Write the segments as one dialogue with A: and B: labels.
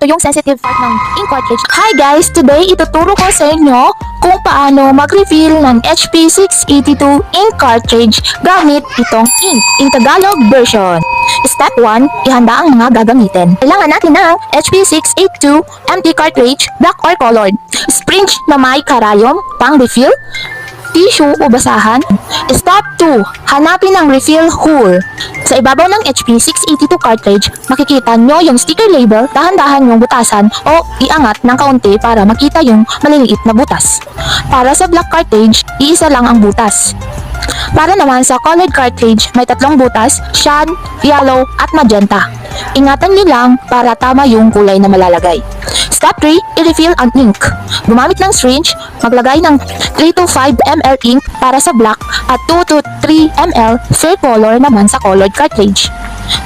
A: ito yung sensitive part ng ink cartridge. Hi guys! Today, ituturo ko sa inyo kung paano mag-refill ng HP 682 ink cartridge gamit itong ink in Tagalog version. Step 1, ihanda ang mga gagamitin. Kailangan natin ng HP 682 empty cartridge, black or colored. Syringe na may karayom, pang refill, tissue o basahan. Step 2, hanapin ang refill hole. Sa ibabaw ng HP 682 cartridge, makikita nyo yung sticker label, dahan-dahan yung butasan o iangat ng kaunti para makita yung maliliit na butas. Para sa black cartridge, iisa lang ang butas. Para naman sa colored cartridge, may tatlong butas, cyan, yellow, at magenta. Ingatan nyo lang para tama yung kulay na malalagay. Step 3, i-refill ang ink. Gumamit ng syringe, maglagay ng 3 to 5 ml ink para sa black at 2 to 3 ml fair color naman sa colored cartridge.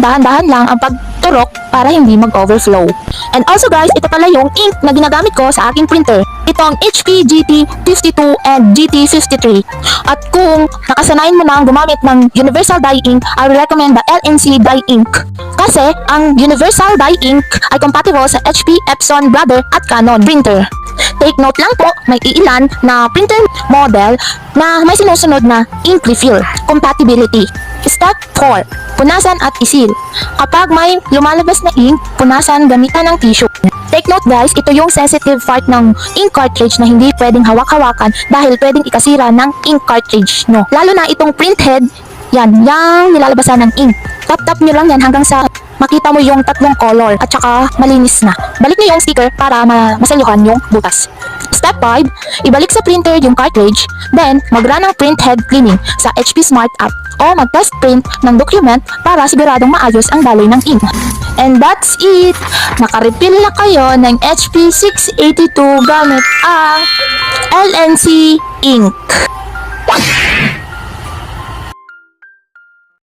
A: Dahan-dahan lang ang pagturok para hindi mag-overflow. And also guys, ito pala yung ink na ginagamit ko sa aking printer. Itong HP GT52 and GT53. At kung nakasanayan mo na gumamit ng Universal Dye Ink, I will recommend the LNC Dye Ink. Kasi ang Universal Dye Ink ay compatible sa HP, Epson, Brother at Canon printer. Take note lang po, may iilan na printer model na may sinusunod na ink refill compatibility. Step 4. Punasan at isil. Kapag may lumalabas na ink, punasan gamitan ng tissue. Take note guys, ito yung sensitive part ng ink cartridge na hindi pwedeng hawak-hawakan dahil pwedeng ikasira ng ink cartridge no. Lalo na itong print head, yan, yung nilalabasan ng ink. Tap-tap nyo lang yan hanggang sa makita mo yung tatlong color at saka malinis na. Balik nyo yung sticker para ma masalyuhan yung butas. Step 5, ibalik sa printer yung cartridge, then mag-run ng print head cleaning sa HP Smart App o mag-test print ng document para siguradong maayos ang daloy ng ink. And that's it! Nakarefill na kayo ng HP 682 gamit ang LNC ink.